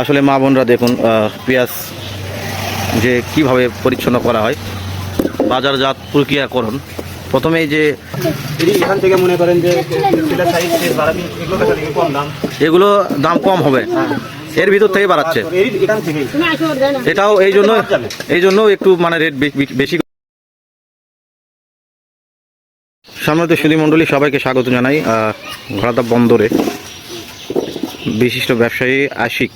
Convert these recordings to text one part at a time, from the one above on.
আসলে মা বোনরা দেখুন পেঁয়াজ যে কীভাবে পরিচ্ছন্ন করা হয় বাজারজাত প্রক্রিয়াকরণ। প্রথমেই যে এখান থেকে মনে করেন যে এগুলো দাম। কম হবে। এর ভিতর থেকে বাড়াচ্ছে। এটাও এই জন্য এই জন্য একটু মানে রেট বেশি সম্মানিত সুধী মণ্ডলী সবাইকে স্বাগত জানাই ঘোড়াদা বন্দরে। বিশিষ্ট ব্যবসায়ী আশিক।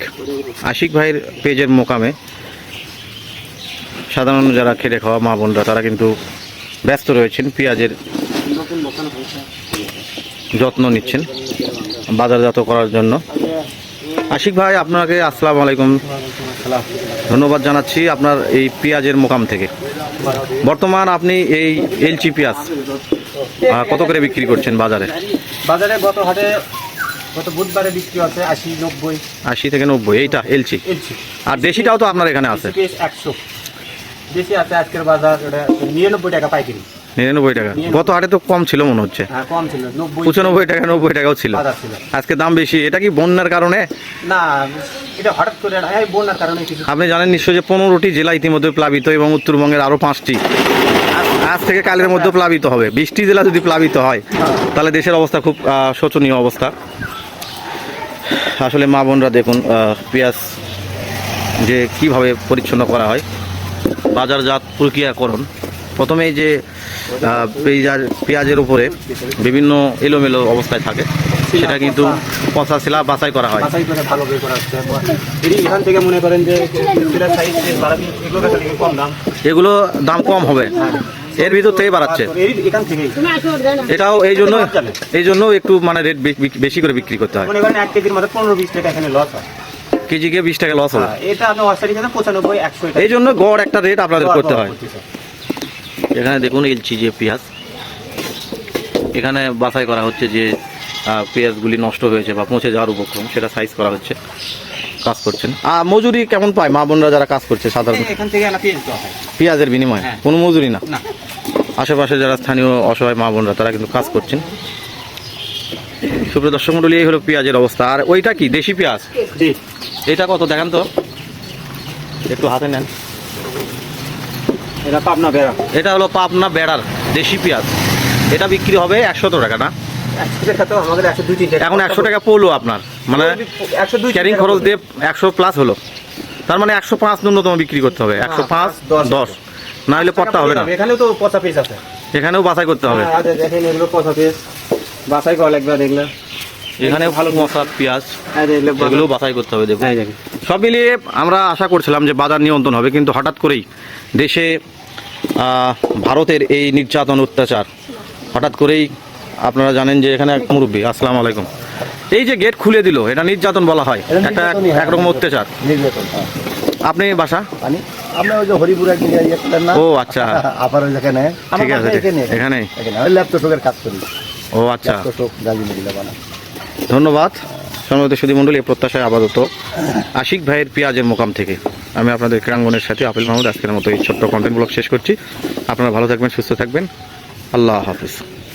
আশিক ভাইয়ের পেজের মোকামে সাধারণ যারা খেটে খাওয়া মা বোনরা, তারা কিন্তু ব্যস্ত রয়েছেন, পেঁয়াজের যত্ন নিচ্ছেন বাজারজাত করার জন্য। আশিক ভাই, আপনাকে আসসালামু আলাইকুম। ধন্যবাদ জানাচ্ছি আপনার এই পেঁয়াজের মোকাম থেকে। বর্তমান আপনি এই এলচি পেঁয়াজ কত করে বিক্রি করছেন বাজারে? বাজারে গত হাটে গত বুধবারে বিক্রি আছে আশি নব্বই। আশি থেকে নব্বই এইটা এলচি। আর দেশিটাও তো আপনার এখানে আছে। একশো। বেশি আছে আজকের বাজার নিরানব্বই টাকা পাইকারি। নিরানব্বই টাকা। গত হাটে তো কম ছিল মনে হচ্ছে। হ্যাঁ কম ছিল। নব্বই পঁচানব্বই টাকা নব্বই টাকাও ছিল। আজকে দাম বেশি। এটা কি বন্যার কারণে? না এটা হঠাৎ করে বন্যার কারণে আপনি জানেন নিশ্চয়ই যে পনেরোটি জেলা ইতিমধ্যে প্লাবিত এবং উত্তরবঙ্গের আরও পাঁচটি। আজ- আজ থেকে কালের মধ্যে প্লাবিত হবে। বৃষ্টি জেলা যদি প্লাবিত হয় তাহলে দেশের অবস্থা খুব শোচনীয় অবস্থা। আসলে মা বোনরা দেখুন পেঁয়াজ যে কীভাবে পরিচ্ছন্ন করা হয় বাজারজাত প্রক্রিয়াকরণ। প্রথমেই যে পেঁয়াজ পেঁয়াজের উপরে বিভিন্ন এলোমেলো অবস্থায় থাকে সেটা কিন্তু পচা শিলা বাছাই করা হয়। করে করা এখান থেকে মনে করেন যে এগুলো দাম কম হবে। এর ভিতর থেকে বাড়াচ্ছে। এখান এটাও এই জন্য এই জন্য একটু মানে রেট বেশি করে বিক্রি করতে হয়। এক কেজির মধ্যে পনেরো বিশ টাকা এখানে লস হয়। কেজিকে বিশ টাকা লস হবে হ্যাঁ, এটা পঁচানব্বই একশো এই জন্য গড় একটা রেট আপনাদের করতে হয়। এখানে দেখুন এলচি যে পেঁয়াজ। এখানে বাছাই করা হচ্ছে যে পেঁয়াজগুলি নষ্ট হয়েছে বা পৌঁছে যাওয়ার উপক্রম সেটা সাইজ করা হচ্ছে। কাজ করছেন? আর মজুরি কেমন পায়? মা বোনরা যারা কাজ করছে সাধারণত এখান থেকে আনা পেঁয়াজ দেওয়া হয়। পেঁয়াজের বিনিময়ে? হ্যাঁ। কোনো মজুরি না? আশেপাশে যারা স্থানীয় অসহায় মা বোনরা তারা কিন্তু কাজ করছেন। সুপ্রিয় দর্শক মন্ডলী এই হলো পেঁয়াজের অবস্থা। আর ওইটা কি? দেশি পেঁয়াজ? এটা কত? দেখান তো। একটু হাতে নেন। এটা পাবনা বেড়া। এটা হলো পাবনা বেড়ার দেশি পেঁয়াজ। এটা বিক্রি হবে একশো টাকা না? এখন একশো টাকা পড়ল আপনার। মানে ক্যারিং খরচ দিয়ে একশো প্লাস হলো। তার মানে একশো পাঁচ ন্যূনতম বিক্রি করতে হবে। একশো পাঁচ দশ। না হলে পড়তা হবে না। এখানেও তো পচা পিস আছে। এখানেও বাছাই করতে হবে। হ্যাঁ, আচ্ছা, দেখেন এগুলো পচা পিস বাছাই করা লাগবে দেখলে এখানেও ভালো মশলা পেঁয়াজ। হ্যাঁ এগুলো বাছাই। করতে হবে দেখুন। হ্যাঁ সব মিলিয়ে আমরা আশা করছিলাম যে বাজার নিয়ন্ত্রণ হবে কিন্তু হঠাৎ করেই দেশে ভারতের এই নির্যাতন অত্যাচার হঠাৎ করেই আপনারা জানেন যে এখানে এক মুরব্বী আসসালামু আলাইকুম। এই যে গেট খুলে দিল এটা নির্যাতন বলা হয়। একটা। একরকম অত্যাচার। হ্যাঁ। আপনি বাসা? আমরা ওই যে হরিপুরা গিয়ে করলেন না? ও আচ্ছা। ওই ঠিক আছে, এখানে এখানে? ল্যাপটপের কাজ করি। ও আচ্ছা। ধন্যবাদ। সম্মানিত সুদী মণ্ডলী প্রত্যাশায় আপাতত আশিক ভাইয়ের পেঁয়াজের মোকাম থেকে আমি আপনাদের ক্রাঙ্গনের সাথে আপেল মাহমুদ। আজকের মতো এই ছোট্ট কন্টেন্ট ব্লগ শেষ করছি। আপনারা ভালো থাকবেন সুস্থ থাকবেন। আল্লাহ হাফিজ।